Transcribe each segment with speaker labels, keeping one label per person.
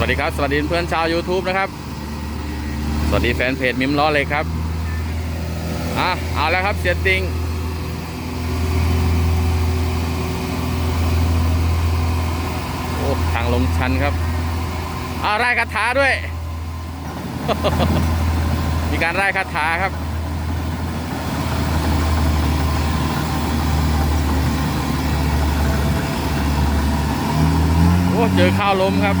Speaker 1: วัสดีครับ สวัสดีเพื่อนชาว YouTube นะครับ สวัสดีแฟนเพจมิมล้อเลยครับอะเอาแล้วครับเสียติงโอ้ทางลงชันครับอ่าไร่คาถาด้วย มีการไร่คาถาครับโอ้เจอข้าวล้มครับ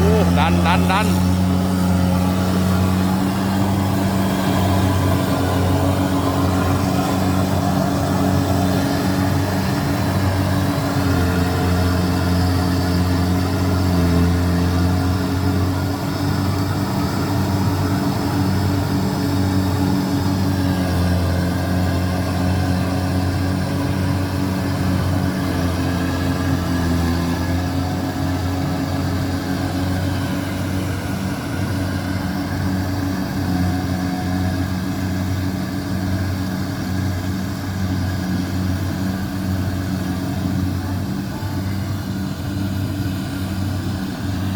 Speaker 1: โอ้ ดันดันดัน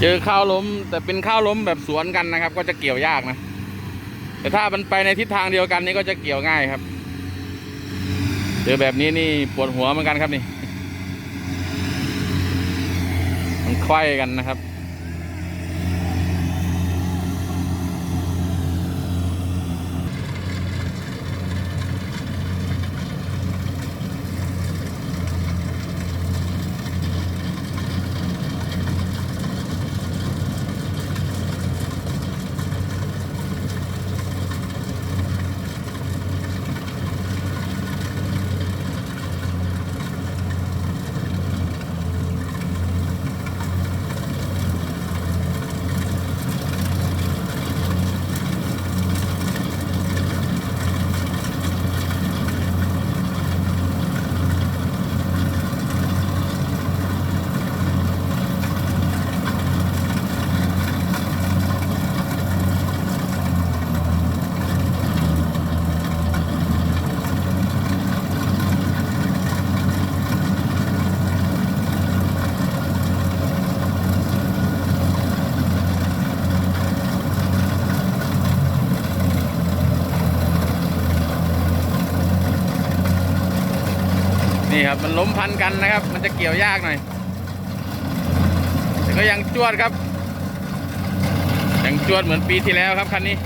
Speaker 1: เจอข้าวล้ม แต่เป็นข้าวล้มแบบสวนกันนะครับ ก็จะเกี่ยวยากนะ แต่ถ้ามันไปในทิศทางเดียวกันนี่ก็จะเกี่ยวง่ายครับ เจอแบบนี้นี่ปวดหัวเหมือนกันครับนี่ มันไขว้กันนะครับ ครับมันล้มพันกันนะครับ มันจะเกี่ยวยากหน่อย แต่ก็ยังจวดครับ ยังจวดเหมือนปีที่แล้วครับคันนี้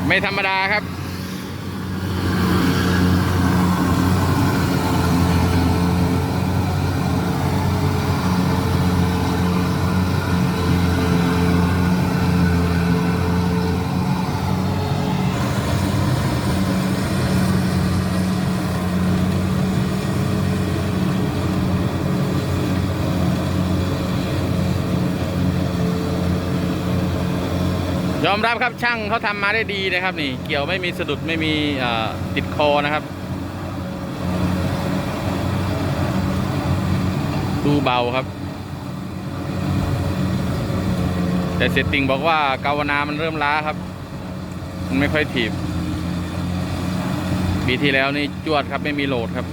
Speaker 1: นี่ครับไม่ธรรมดาครับ ยอมรับครับช่างเขาทำมาได้ดีนะครับ นี่ เกี่ยวไม่มีสะดุดไม่มีติดคอนะครับ ดูเบาครับ แต่เซตติ้งบอกว่ากาวนามันเริ่มล้าครับ มันไม่ค่อยถีบปีที่แล้วนี่จวดครับไม่มีโหลดครับ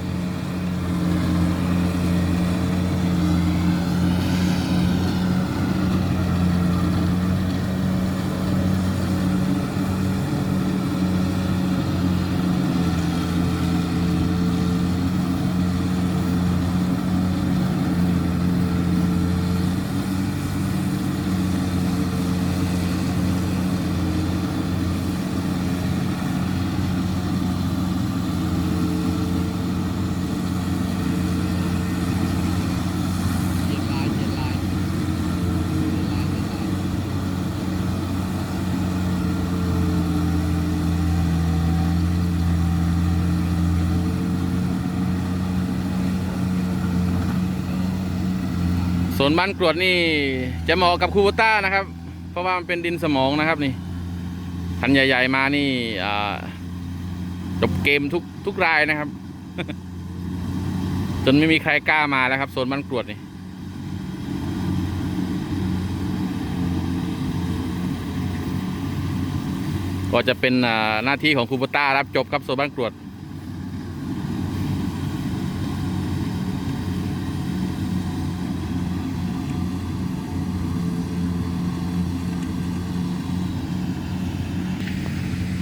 Speaker 1: สวนบ้านกรวดนี่จะเหมาะกับคูโบต้านะครับ เพราะว่ามันเป็นดินสมองนะครับนี่คันใหญ่ๆมานี่จบเกมทุกทุกรายนะครับ จนไม่มีใครกล้ามาแล้วครับโซนบ้านกรวดนี่ก็จะเป็นหน้าที่ของคูโบต้ารับจบครับโซนบ้านกรวด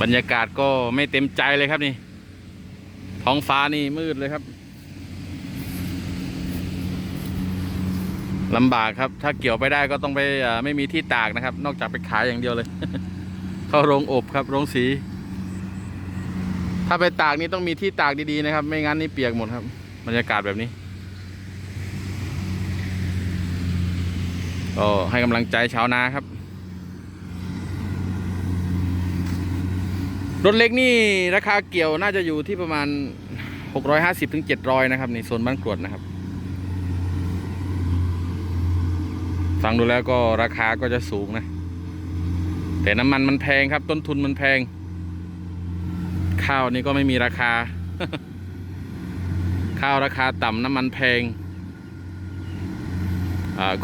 Speaker 1: รรยากาศก็ไม่เต็มใจเลยครับนี่ ท้องฟ้านี่มืดเลยครับลำบากครับ ถ้าเกี่ยวไปได้ก็ต้องไปไม่มีที่ตากนะครับ นอกจากไปขายอย่างเดียวเลย เข้าโรงอบครับโรงสี ถ้าไปตากนี่ต้องมีที่ตากดีๆนะครับ ไม่งั้นนี่เปียกหมดครับ บรรยากาศแบบนี้ก็ให้กำลังใจชาวนาครับ รถเล็กนี่ราคาเกี่ยวน่าจะอยู่ที่ประมาณ 650ถึง700 นะครับในโซนบ้านกรวดนะครับ ฟังดูแล้วก็ราคาก็จะสูงนะ แต่น้ำมันมันแพงครับ ต้นทุนมันแพง ข้าวนี่ก็ไม่มีราคา ข้าวราคาต่ำน้ำมันแพง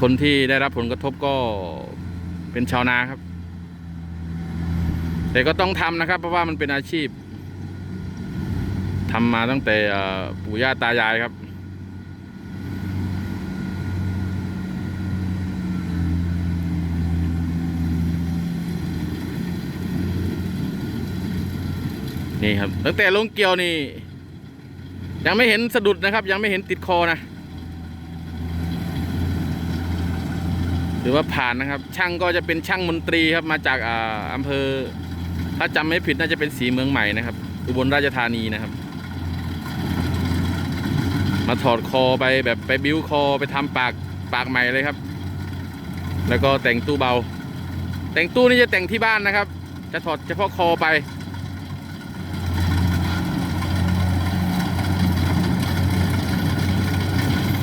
Speaker 1: คนที่ได้รับผลกระทบก็เป็นชาวนาครับ แต่ก็ต้องทำนะครับ เพราะว่ามันเป็นอาชีพทำมาตั้งแต่ปู่ย่าตายายครับ นี่ครับ ตั้งแต่ลงเกี่ยวนี่ ยังไม่เห็นสะดุดนะครับ ยังไม่เห็นติดคอนะหรือว่าผ่านนะครับ ช่างก็จะเป็นช่างมนตรีครับมาจากอาอำเภอ ถ้าจำไม่ผิดน่าจะเป็นสีเมืองใหม่นะครับ อุบลราชธานีนะครับ มาถอดคอไปแบบไปบิ้วคอไปทำปากปากใหม่เลยครับ แล้วก็แต่งตู้เบา แต่งตู้นี่จะแต่งที่บ้านนะครับ จะถอดเฉพาะคอไป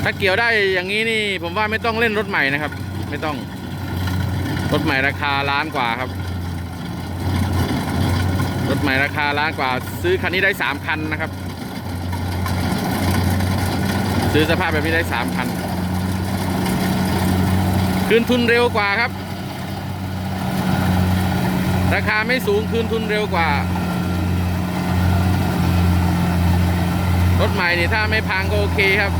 Speaker 1: ถ้าเกี่ยวได้อย่างนี้นี่ผมว่าไม่ต้องเล่นรถใหม่นะครับ ไม่ต้อง รถใหม่ราคาล้านกว่าครับ ถใหม่ราคาล้านกว่า ซื้อคันนี้ได้สามคันนะครับ ซื้อสภาพแบบนี้ได้สามคัน คืนทุนเร็วกว่าครับ ราคาไม่สูงคืนทุนเร็วกว่า รถใหม่นี่ถ้าไม่พังก็โอเคครับ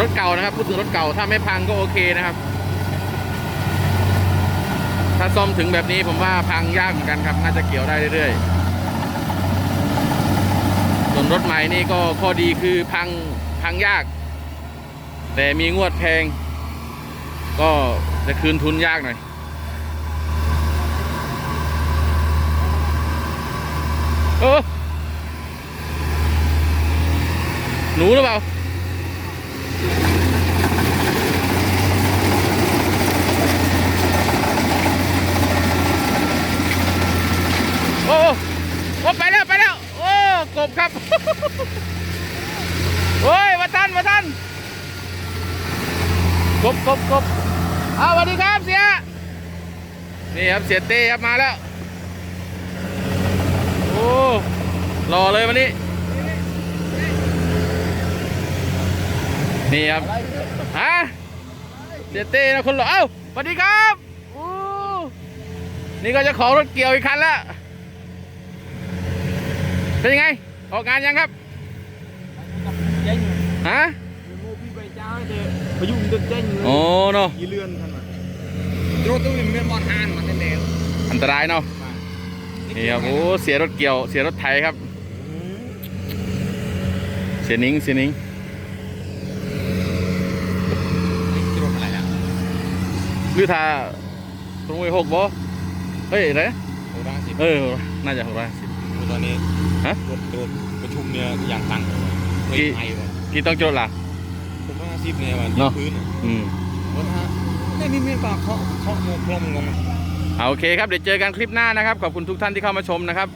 Speaker 1: รถเก่านะครับพูดถึงรถเก่าถ้าไม่พังก็โอเคนะครับ ถ้าซ่อมถึงแบบนี้ผมว่าพังยากเหมือนกันครับ น่าจะเกี่ยวได้เรื่อยๆ ส่วนรถใหม่นี่ก็ข้อดีคือพังพังยาก แต่มีงวดแพง ก็จะคืนทุนยากหน่อยโอ้หนูหรือเปล่า โอ้โอ้ไปแล้วไปแล้ว โอ้กบครับโอ้ยมาทันมาทันกบกบกบเอาสวัสดีครับเสียนี่ครับเสียเต้ครับมาแล้ว โอ้รอเลยวันนี้ นี่ครับฮะเสียเต้นะคนหล่อเอ้าสวัสดีครับโอ้นี่ก็จะขอรถเกี่ยวอีกคันแล้ว เป็นยังไง ออกงานยังครับฮะ
Speaker 2: พยุงตึกเจ๊งเลย
Speaker 1: โอ้เนาะ
Speaker 2: เลื่อนขนาดรถตู้มันเป็นบอลานมาเต็มแล้
Speaker 1: อันตรายเนาะนี่ครับโอ้เสียรถเกี่ยว เสียรถไทยครับ เสียนิ้งเสียนิ้ง
Speaker 2: รถอะไรอะ
Speaker 1: ลือทาตรงไอ้หกบ่เฮ้ยอะไรเออ น่าจะหกร้อย
Speaker 2: ตอนนี้
Speaker 1: ฮะ
Speaker 2: ตรวจประชุมเนี่ยอย่าง
Speaker 1: ตั
Speaker 2: งค์เลยไม่
Speaker 1: กี่กี่ต้องโจทย์ล่ะ
Speaker 2: ผมว่าสิบเนี่ยวัน
Speaker 1: นพื้นอืม
Speaker 2: ว่า
Speaker 1: ถ้ไม่
Speaker 2: มีเมียปากเขาเขาโมกลมงง
Speaker 1: เอาโอเคครับเดี๋ยวเจอกันคลิปหน้านะครับ ขอบคุณทุกท่านที่เข้ามาชมนะครับ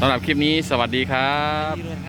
Speaker 1: สำหรับคลิปนี้สวัสดีครับ